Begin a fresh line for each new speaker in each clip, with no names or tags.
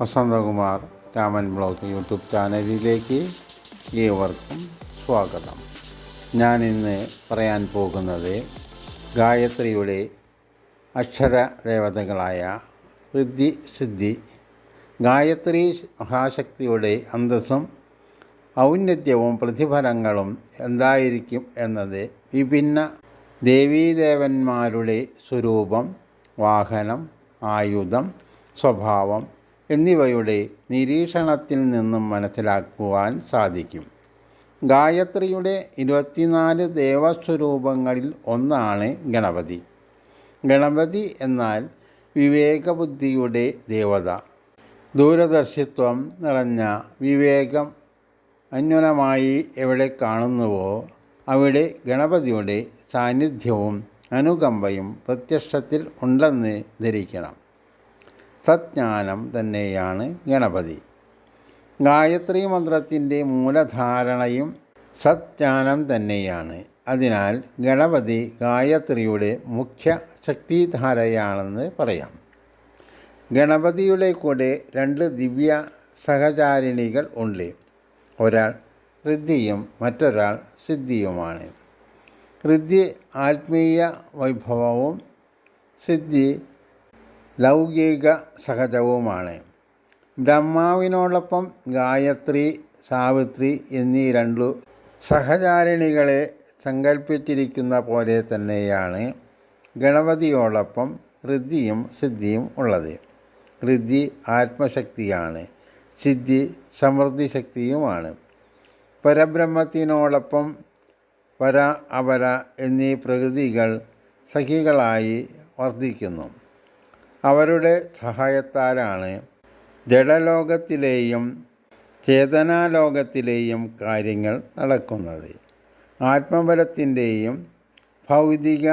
Vasanthakumar Raman blog YouTube ചാനലിലേക്ക് ഏവർക്കും സ്വാഗതം. ഞാൻ ഇന്ന് പറയാൻ പോകുന്നത് ഗായത്രിയുടെ അക്ഷര ദേവതകളായ ഋദ്ധി സിദ്ധി ഗായത്രി മഹാശക്തിയുടെ അന്തസ്സും ഔന്നത്യവും പ്രതിഫലങ്ങളും എന്തായിരിക്കും എന്നത് വിഭിന്ന ദേവീദേവന്മാരുടെ സ്വരൂപം വാഹനം ആയുധം സ്വഭാവം എന്നിവയുടെ നിരീക്ഷണത്തിൽ നിന്നും മനസ്സിലാക്കുവാൻ സാധിക്കും. ഗായത്രിയുടെ ഇരുപത്തിനാല് ദേവസ്വരൂപങ്ങളിൽ ഒന്നാണ് ഗണപതി. ഗണപതി എന്നാൽ വിവേകബുദ്ധിയുടെ ദേവത. ദൂരദർശിത്വം നിറഞ്ഞ വിവേകം അന്വനമായി എവിടെ കാണുന്നുവോ അവിടെ ഗണപതിയുടെ സാന്നിധ്യവും അനുകമ്പയും പ്രത്യക്ഷത്തിൽ ഉണ്ടെന്ന് ധരിക്കണം. സജ്ഞാനം തന്നെയാണ് ഗണപതി. ഗായത്രി മന്ത്രത്തിന്റെ മൂലധാരണയും സജ്ഞാനം തന്നെയാണ്. അതിനാൽ ഗണപതി ഗായത്രിയുടെ മുഖ്യ ശക്തിധാരയാണെന്ന് പറയാം. ഗണപതിയുടെ കൂടെ രണ്ട് ദിവ്യ സഹചാരിണികൾ ഉണ്ട്. ഒരാൾ ഋദ്ധിയും മറ്റൊരാൾ സിദ്ധിയുമാണ്. ഋദ്ധി ആത്മീയ വൈഭവവും സിദ്ധി ലൗകിക സഹജവുമാണ്. ബ്രഹ്മാവിനോടൊപ്പം ഗായത്രി സാവിത്രി എന്നീ രണ്ടു സഹചാരിണികളെ സങ്കല്പിച്ചിരിക്കുന്ന പോലെ തന്നെയാണ് ഗണപതിയോടൊപ്പം ഋദ്ധിയും സിദ്ധിയും ഉള്ളത്. ഋദ്ധി ആത്മശക്തിയാണ് സിദ്ധി സമൃദ്ധി ശക്തിയുമാണ് പരബ്രഹ്മത്തിനോടൊപ്പം പര അപര എന്നീ പ്രകൃതികൾ സഖികളായി വർദ്ധിക്കുന്നു. അവരുടെ സഹായത്താലാണ് ജഡലോകത്തിലെയും ചേതനാലോകത്തിലെയും കാര്യങ്ങൾ നടക്കുന്നത്. ആത്മബലത്തിന്റെയും ഭൗതിക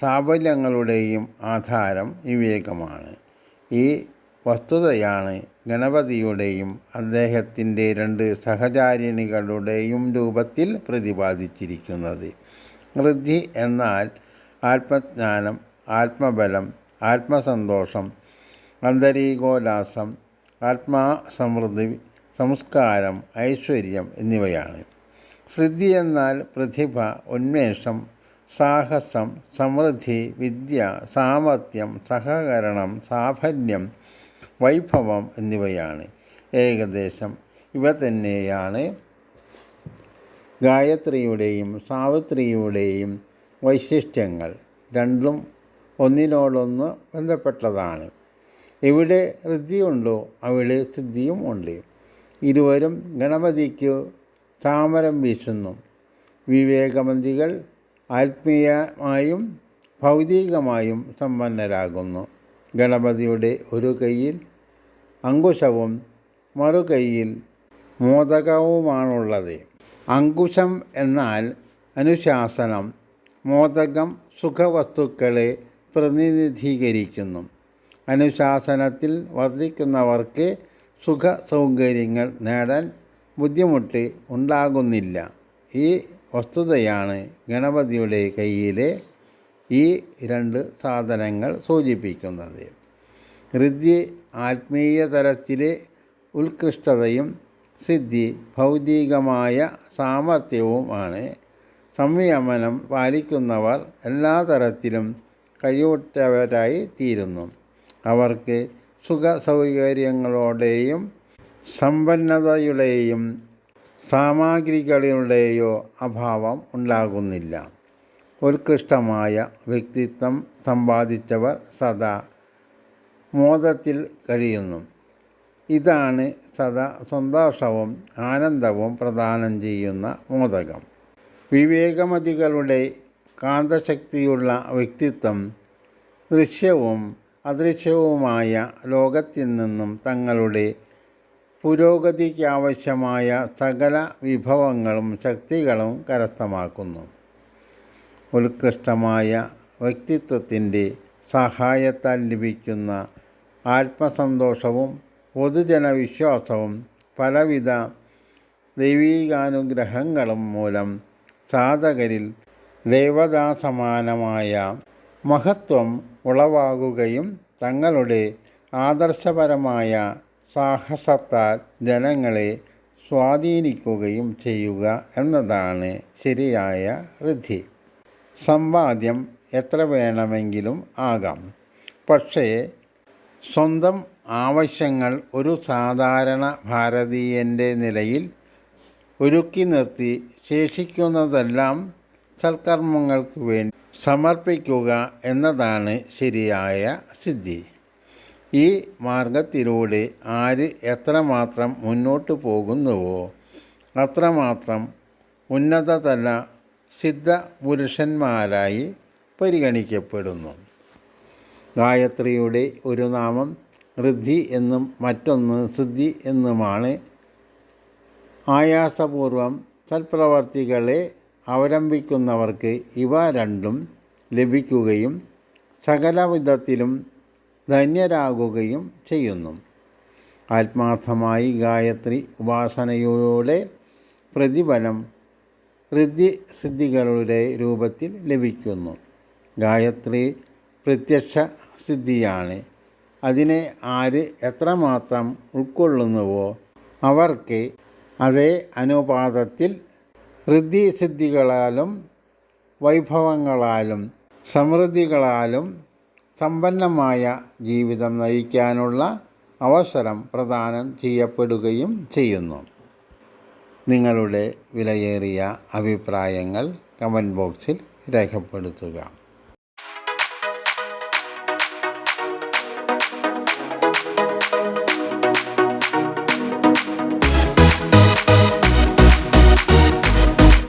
സാഫല്യങ്ങളുടെയും ആധാരം വിവേകമാണ്. ഈ വസ്തുതയാണ് ഗണപതിയുടെയും അദ്ദേഹത്തിന്റെ രണ്ട് സഹചാരിണികളുടെയും രൂപത്തിൽ പ്രതിപാദിച്ചിരിക്കുന്നത്. വൃദ്ധി എന്നാൽ ആത്മജ്ഞാനം ആത്മബലം ആത്മസന്തോഷം അന്തരീകോല്ലാസം ആത്മാസമൃദ്ധി സംസ്കാരം ഐശ്വര്യം എന്നിവയാണ്. ശ്രദ്ധി എന്നാൽ പ്രതിഭ ഉന്മേഷം സാഹസം സമൃദ്ധി വിദ്യ സാമർത്ഥ്യം സഹകരണം സാഫല്യം വൈഭവം എന്നിവയാണ്. ഏകദേശം ഇവ തന്നെയാണ് ഗായത്രിയുടെയും സാവിത്രിയുടെയും വൈശിഷ്ട്യങ്ങൾ. രണ്ടും ഒന്നിനോടൊന്ന് ബന്ധപ്പെട്ടതാണ്. എവിടെ ഋദ്ധിയുണ്ടോ അവിടെ സിദ്ധിയും ഉണ്ട്. ഇരുവരും ഗണപതിക്ക് താമരം വീശുന്നു. വിവേകമന്തികൾ ആത്മീയമായും ഭൗതികമായും സമ്പന്നരാകുന്നു. ഗണപതിയുടെ ഒരു കൈയിൽ അങ്കുശവും മറു കൈയിൽ മോദകവുമാണുള്ളത്. അങ്കുശം എന്നാൽ അനുശാസനം മോദകം സുഖവസ്തുക്കളെ പ്രതിനിധീകരിക്കുന്നു. അനുശാസനത്തിൽ വർദ്ധിക്കുന്നവർക്ക് സുഖ സൗകര്യങ്ങൾ നേടാൻ ബുദ്ധിമുട്ട് ഉണ്ടാകുന്നില്ല. ഈ വസ്തുതയാണ് ഗണപതിയുടെ കയ്യിലെ ഈ രണ്ട് സാധനങ്ങൾ സൂചിപ്പിക്കുന്നത്. ഹൃദ്യ ആത്മീയ തലത്തിലെ ഉത്കൃഷ്ടതയും സിദ്ധി ഭൗതികമായ സാമർഥ്യവുമാണ്. സംയമനം പാലിക്കുന്നവർ എല്ലാ തരത്തിലും കഴിവുറ്റവരായി തീരുന്നു. അവർക്ക് സുഖ സൗകര്യങ്ങളോടെയും സമ്പന്നതയുടെയും സാമഗ്രികളുടെയോ അഭാവം ഉണ്ടാകുന്നില്ല. ഉത്കൃഷ്ടമായ വ്യക്തിത്വം സമ്പാദിച്ചവർ സദാ മോദത്തിൽ കഴിയുന്നു. ഇതാണ് സദാ സന്തോഷവും ആനന്ദവും പ്രദാനം ചെയ്യുന്ന മോദകം. വിവേകമതികളുടെ കാന്തശക്തിയുള്ള വ്യക്തിത്വം ദൃശ്യവും അദൃശ്യവുമായ ലോകത്തിൽ നിന്നും തങ്ങളുടെ പുരോഗതിക്കാവശ്യമായ സകല വിഭവങ്ങളും ശക്തികളും കരസ്ഥമാക്കുന്നു. ഉത്കൃഷ്ടമായ വ്യക്തിത്വത്തിന്റെ സഹായത്താൽ ലഭിക്കുന്ന ആത്മസന്തോഷവും പൊതുജനവിശ്വാസവും പലവിധ ദൈവീകാനുഗ്രഹങ്ങളും മൂലം സാധകരിൽ ദേവതാസമാനമായ മഹത്വം ഉളവാകുകയും തങ്ങളുടെ ആദർശപരമായ സാഹസത്താൽ ജനങ്ങളെ സ്വാധീനിക്കുകയും ചെയ്യുക എന്നതാണ് ശരിയായ ഋദ്ധി സമ്പാദ്യം എത്ര വേണമെങ്കിലും ആകാം. പക്ഷേ സ്വന്തം ആവശ്യങ്ങൾ ഒരു സാധാരണ ഭാരതീയന്റെ നിലയിൽ ഒരുക്കി നിർത്തി ശേഷിക്കുന്നതെല്ലാം സൽക്കർമ്മങ്ങൾക്ക് വേണ്ടി സമർപ്പിക്കുക എന്നതാണ് ശരിയായ സിദ്ധി. ഈ മാർഗത്തിലൂടെ ആര് എത്രമാത്രം മുന്നോട്ട് പോകുന്നുവോ അത്രമാത്രം ഉന്നതതല സിദ്ധ പുരുഷന്മാരായി പരിഗണിക്കപ്പെടുന്നു. ഗായത്രിയുടെ ഒരു നാമം ഋദ്ധി എന്നും മറ്റൊന്ന് സിദ്ധി എന്നുമാണ്. ആയാസപൂർവം സൽപ്രവർത്തികളെ അവലംബിക്കുന്നവർക്ക് ഇവ രണ്ടും ലഭിക്കുകയും സകലവിധത്തിലും ധന്യരാകുകയും ചെയ്യുന്നു. ആത്മാർത്ഥമായി ഗായത്രി ഉപാസനയോടെ പ്രതിഫലം ഋദ്ധി സിദ്ധികളുടെ രൂപത്തിൽ ലഭിക്കുന്നു. ഗായത്രി പ്രത്യക്ഷ സിദ്ധിയാണ് അതിനെ ആര് എത്രമാത്രം ഉൾക്കൊള്ളുന്നുവോ അവർക്ക് അതേ അനുപാതത്തിൽ സിദ്ധികളാലും വൈഭവങ്ങളാലും സമൃദ്ധികളാലും സമ്പന്നമായ ജീവിതം നയിക്കാനുള്ള അവസരം പ്രദാനം ചെയ്യപ്പെടുകയും ചെയ്യുന്നു. നിങ്ങളുടെ വിലയേറിയ അഭിപ്രായങ്ങൾ കമന്റ് ബോക്സിൽ രേഖപ്പെടുത്തുക.